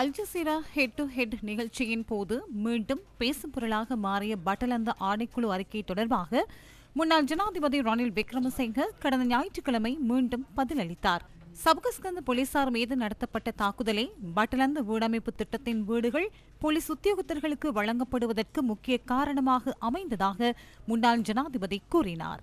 Al Jazeera head to head நிகழ்ச்சியின் போது மீண்டும் பேசும் பொருளாக மாறிய பட்டலந்த ஆணைக்குழு அறிக்கை தொடர்பாக முன்னாள் ஜனாதிபதி ரணில் விக்ரமசிங்க கடந்த ஞாயிற்றுக்கிழமை மீண்டும் பதிலளித்தார். சபகஸ்கந்த போலீசார் மீது நடத்தப்பட்ட தாக்குதலை பட்டலந்த வீடமைப்பு திட்டத்தின் வீடுகள் போலீஸ் உத்தியோகத்தர்களுக்கு வழங்கப்படுவதற்கு முக்கிய காரணமாக அமைந்ததாக முன்னாள் ஜனாதிபதி கூறினார்.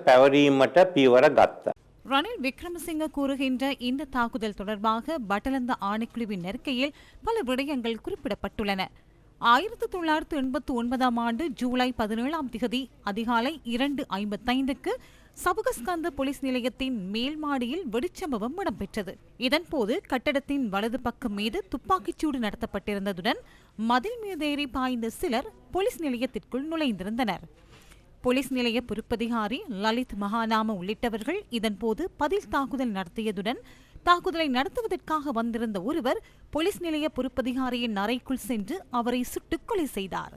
පැවරීමට පියවර ගත්තා. ரணில் விக்ரமசிங்க கூறுகின்ற இந்த தாக்குதல் தொடர்பாக பட்டலந்த ஆணைக்குழுவின் அறிக்கையில் பல விடயங்கள் குறிப்பிடப்பட்டுள்ளன ஆயிரத்தி தொள்ளாயிரத்து எண்பத்தி ஒன்பதாம் ஆண்டு ஜூலை பதினேழாம் திகதி அதிகாலை இரண்டு ஐம்பத்தைந்துக்கு சபுகஸ்கந்த போலீஸ் நிலையத்தின் மேல் மாடியில் வெடிச்சம்பவம் இடம்பெற்றது இதன்போது கட்டடத்தின் வலது பக்கம் மீது துப்பாக்கிச்சூடு நடத்தப்பட்டிருந்ததுடன் மதில் மீதேறி பாய்ந்த சிலர் போலீஸ் நிலையத்திற்குள் நுழைந்திருந்தனர் போலீஸ் நிலைய பொறுப்பதிகாரி லலித் மகாநாம உள்ளிட்டவர்கள் இதன்போது பதில் தாக்குதல் நடத்தியதுடன் தாக்குதலை நடத்துவதற்காக வந்திருந்த ஒருவர் போலீஸ் நிலைய பொறுப்பதிகாரியின் அறைக்குள் சென்று அவரை சுட்டுக்கொலை செய்தார்.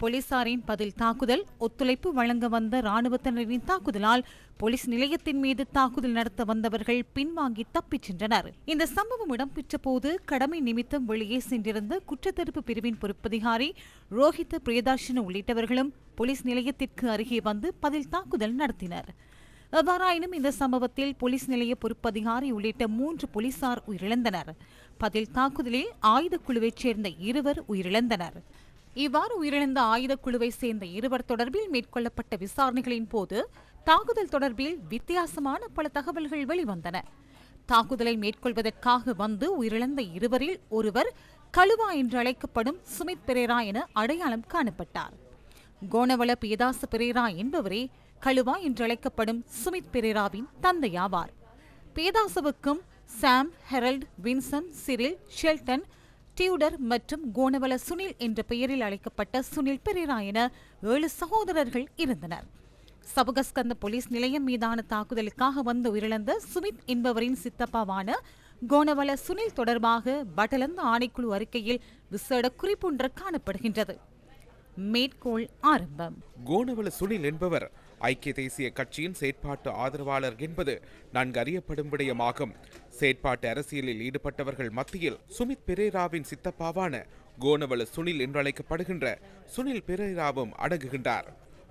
போலீசாரின் பதில் தாக்குதல் ஒத்துழைப்பு வழங்க வந்த ராணுவத்தினரின் தாக்குதலால் போலீஸ் நிலையத்தின் மீது தாக்குதல் நடத்த வந்தவர்கள் பின்வாங்கி தப்பிச் சென்றனர். இந்த சம்பவம் இடம்பெற்ற போது கடமை நிமித்தம் வெளியே சென்றிருந்த குற்றத்தடுப்பு பிரிவின் பொறுப்பதிகாரி ரோஹித் பிரியதர்ஷன உள்ளிட்டவர்களும் போலீஸ் நிலையத்திற்கு அருகே வந்து பதில் தாக்குதல் நடத்தினர். எவ்வாறாயினும் இந்த சம்பவத்தில் போலீஸ் நிலைய பொறுப்பதிகாரி உள்ளிட்ட மூன்று போலீசார் உயிரிழந்தனர். பதில் தாக்குதலில் ஆயுதக்குழுவைச் சேர்ந்த இருவர் உயிரிழந்தனர். இவ்வாறு உயிரிழந்த ஆயுதக்குழுவை சேர்ந்த இருவர் தொடர்பில் மேற்கொள்ளப்பட்ட விசாரணைகளின் போது தாக்குதல் தொடர்பில் வித்தியாசமான பல தகவல்கள் வெளிவந்தன. தாக்குதலை மேற்கொள்வதற்காக வந்து உயிரிழந்த இருவரில் ஒருவர் கழுவா என்று அழைக்கப்படும் சுமித் பெரேரா என அடையாளம் காணப்பட்டார். கோணவள பேதாச பெரேரா என்பவரே கழுவா என்றழைக்கப்படும் சுமித் பெரேராவின் தந்தையாவார். பேதாசவுக்கும் Sam Harold Vincent Cyril Sheldon Tudor மற்றும் கோணவல சுனில் என்ற பெயரில் அழைக்கப்பட்ட சுனில் பெரேரா என ஏழு சகோதரர்கள் இருந்தனர். சபகஸ்கந்த போலீஸ் நிலையம் மீதான தாக்குதலுக்காக வந்து உயிரிழந்த சுமித் என்பவரின் சித்தப்பாவான கோணவல சுனில் தொடர்பாக பட்டலந்த ஆணைக்குழு அறிக்கையில் விசேட குறிப்பொன்று காணப்படுகின்றது. மேற்கோள் ஆரம்பம். கோணவல சுனில் என்பவர் ஐக்கிய தேசிய கட்சியின் செயற்பாட்டு ஆதரவாளர் என்பது நன்கு அறியப்படும் விடயமாகும். செயற்பாட்டு அரசியலில் ஈடுபட்டவர்கள் மத்தியில் சுமித் பெரேராவின் சித்தப்பாவான கோணவல சுனில் என்றழைக்கப்படுகின்ற சுனில் பெரேராவும் அடங்குகின்றார்.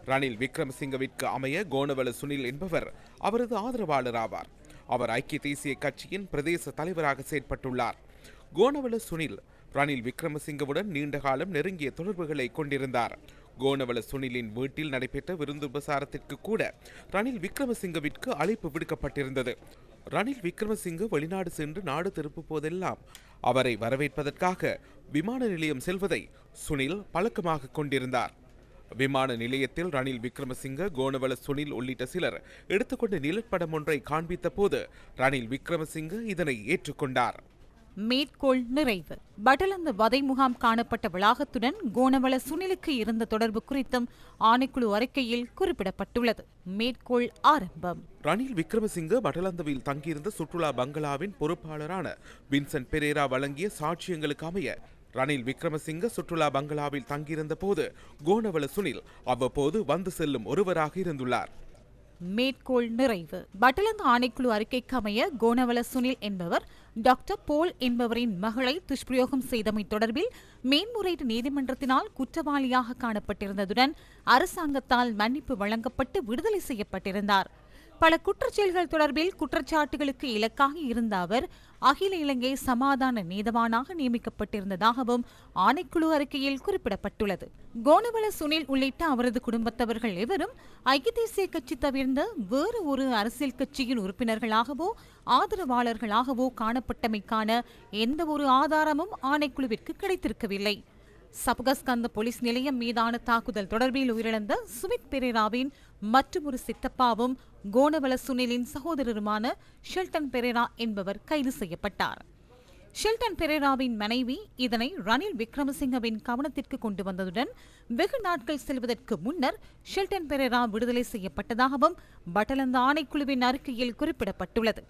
ரணில் விக்ரமசிங்கவிற்கு அமைய கோணவல சுனில் என்பவர் அவரது ஆதரவாளர் ஆவார். அவர் ஐக்கிய தேசிய கட்சியின் பிரதேச தலைவராக செயற்பட்டுள்ளார். கோணவல சுனில் ரணில் விக்ரமசிங்கவுடன் நீண்ட காலம் நெருங்கிய தொடர்புகளை கொண்டிருந்தார். கோணவள சுனிலின் வீட்டில் நடைபெற்ற விருந்து உபசாரத்திற்கு கூட ரணில் விக்ரமசிங்கவிற்கு அழைப்பு விடுக்கப்பட்டிருந்தது. ரணில் விக்ரமசிங்க வெளிநாடு சென்று நாடு திருப்பும் போதெல்லாம் அவரை வரவேற்பதற்காக விமான நிலையம் செல்வதை சுனில் பழக்கமாக கொண்டிருந்தார். விமான நிலையத்தில் ரணில் விக்ரமசிங்க கோணவள சுனில் உள்ளிட்ட சிலர் எடுத்துக்கொண்ட நிலப்படம் ஒன்றை காண்பித்த போது ரணில் விக்ரமசிங்க இதனை ஏற்றுக்கொண்டார். மேற்கோள் நிறைவு. பட்டலந்த வதை முகாம் காணப்பட்ட வளாகத்துடன் கோணவள சுனிலுக்கு இருந்த தொடர்பு குறித்தும் ஆணைக்குழு அறிக்கையில் குறிப்பிடப்பட்டுள்ளது. மேற்கோள் ஆரம்பம். ரணில் விக்ரமசிங்க வடலந்தவில் தங்கியிருந்த சுற்றுலா பங்களாவின் பொறுப்பாளரான வின்சென்ட் பெரேரா வழங்கிய சாட்சியங்களுக்கு அமைய ரணில் விக்ரமசிங்க சுற்றுலா பங்களாவில் தங்கியிருந்த போது கோணவள சுனில் அவ்வப்போது வந்து செல்லும் ஒருவராக இருந்துள்ளார். மேற்கோள் நிறைவு. பட்டலந்து ஆணைக்குழு அறிக்கைக்கு அமைய கோணவல சுனில் என்பவர் டாக்டர் போல் என்பவரின் மகளை துஷ்பிரயோகம் செய்தமை தொடர்பில் மேன்முறையீடு நீதிமன்றத்தினால் குற்றவாளியாக காணப்பட்டிருந்ததுடன் அரசாங்கத்தால் மன்னிப்பு வழங்கப்பட்டு விடுதலை செய்யப்பட்டிருந்தார். பல குற்றச்செயல்கள் தொடர்பில் குற்றச்சாட்டுகளுக்கு இலக்காக இருந்த அவர் அகில இலங்கை சமாதான நீதவானாக நியமிக்கப்பட்டிருந்ததாகவும் ஆணைக்குழு அறிக்கையில் குறிப்பிடப்பட்டுள்ளது. கோணவள சுனில் உள்ளிட்ட அவரது குடும்பத்தவர்கள் எவரும் ஐக்கிய தேசிய கட்சி தவிர்ந்த வேறு ஒரு அரசியல் கட்சியின் உறுப்பினர்களாகவோ ஆதரவாளர்களாகவோ காணப்பட்டமைக்கான எந்த ஒரு ஆதாரமும் ஆணைக்குழுவிற்கு கிடைத்திருக்கவில்லை. சபகஸ்கந்த போலீஸ் நிலையம் மீதான தாக்குதல் தொடர்பில் உயிரிழந்த சுமித் பெரேராவின் மற்றொரு சித்தப்பாவும் கோணவல சுனிலின் சகோதரருமான ஷெல்டன் பெரேரா என்பவர் கைது செய்யப்பட்டார். ஷெல்டன் பெரேராவின் மனைவி இதனை ரணில் விக்ரமசிங்கவின் கவனத்திற்கு கொண்டு வந்ததுடன் வெகு நாட்கள் செல்வதற்கு முன்னர் ஷெல்டன் பெரேரா விடுதலை செய்யப்பட்டதாகவும் பட்டலந்த ஆணைக்குழுவின் அறிக்கையில் குறிப்பிடப்பட்டுள்ளது.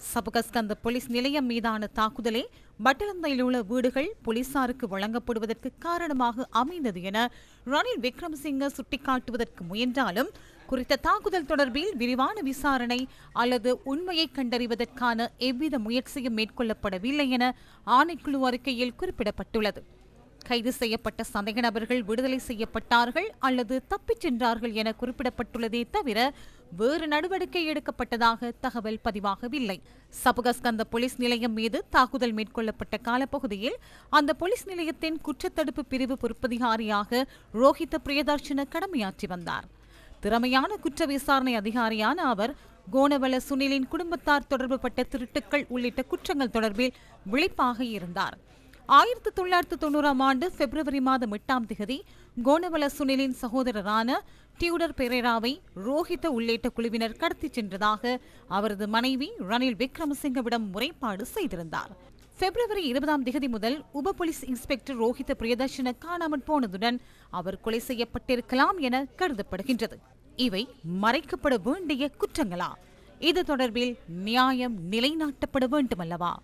சபகஸ்கந்த போலீஸ் நிலையம் மீதான தாக்குதலே பட்டலந்தையில் உள்ள வீடுகள் போலீசாருக்கு வழங்கப்படுவதற்கு காரணமாக அமைந்தது என ரணில் விக்ரமசிங்க சுட்டிக்காட்டுவதற்கு முயன்றாலும் குறித்த தாக்குதல் தொடர்பில் விரிவான விசாரணை அல்லது உண்மையை கண்டறிவதற்கான எவ்வித முயற்சியும் மேற்கொள்ளப்படவில்லை என ஆணைக்குழு அறிக்கையில் குறிப்பிடப்பட்டுள்ளது. கைது செய்யப்பட்ட சந்தேக நபர்கள் விடுதலை செய்யப்பட்டார்கள் அல்லது தப்பிச் சென்றார்கள் என குறிப்பிடப்பட்டுள்ளதே தவிர வேறு நடவடிக்கை எடுக்கப்பட்டதாக தகவல் பதிவாகவில்லை. சபுகஸ்கந்த போலீஸ் நிலையம் மீது தாக்குதல் மேற்கொள்ளப்பட்ட காலப்பகுதியில் அந்த போலீஸ் நிலையத்தின் குற்றத்தடுப்பு பிரிவு பொறுப்பதிகாரியாக ரோஹித பிரியதர்ஷன கடமையாற்றி வந்தார். திறமையான குற்ற விசாரணை அதிகாரியான அவர் கோணவல சுனிலின் குடும்பத்தார் தொடர்புபட்ட திருட்டுக்கள் உள்ளிட்ட குற்றங்கள் தொடர்பில் விழிப்பாக இருந்தார். ஆயிரத்தி தொள்ளாயிரத்து தொண்ணூறாம் ஆண்டு பிப்ரவரி மாதம் எட்டாம் திகதி கோணவல சுனிலின் சகோதரரான டியூடர் பெரேராவை ரோஹித உள்ளிட்ட குழுவினர் கடத்திச் சென்றதாக அவரது மனைவி ரணில் விக்ரமசிங்கவிடம் முறைப்பாடு செய்திருந்தார். பிப்ரவரி இருபதாம் திகதி முதல் உப போலீஸ் இன்ஸ்பெக்டர் ரோஹித பிரியதர்ஷன காணாமற் போனதுடன் அவர் கொலை செய்யப்பட்டிருக்கலாம் என கருதப்படுகின்றது. இவை மறைக்கப்பட வேண்டிய குற்றங்களா? இது தொடர்பில் நியாயம் நிலைநாட்டப்பட வேண்டுமல்லவா?